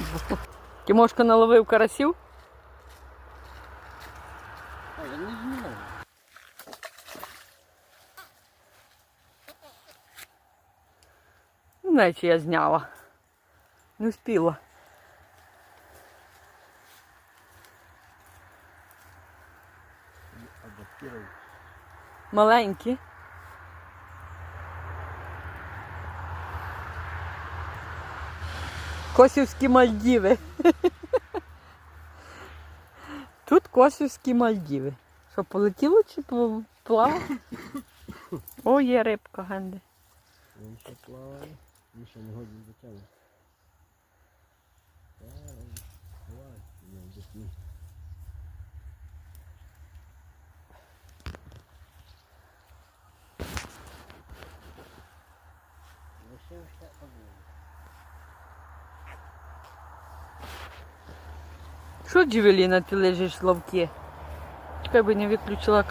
Тимошка наловив карасів. А, я не чи я зняла. Не. Адаптировал. Маленькі. Косівські Мальдіви. Тут Косівські Мальдіви. Що, полетіло чи плавало? О, є рибка, Генди. Він ще плаває. Він ще не. Давай, я вдихну. Лишився один. Що, Джевеліна, ти лежиш в ловці? Чекай би не виключила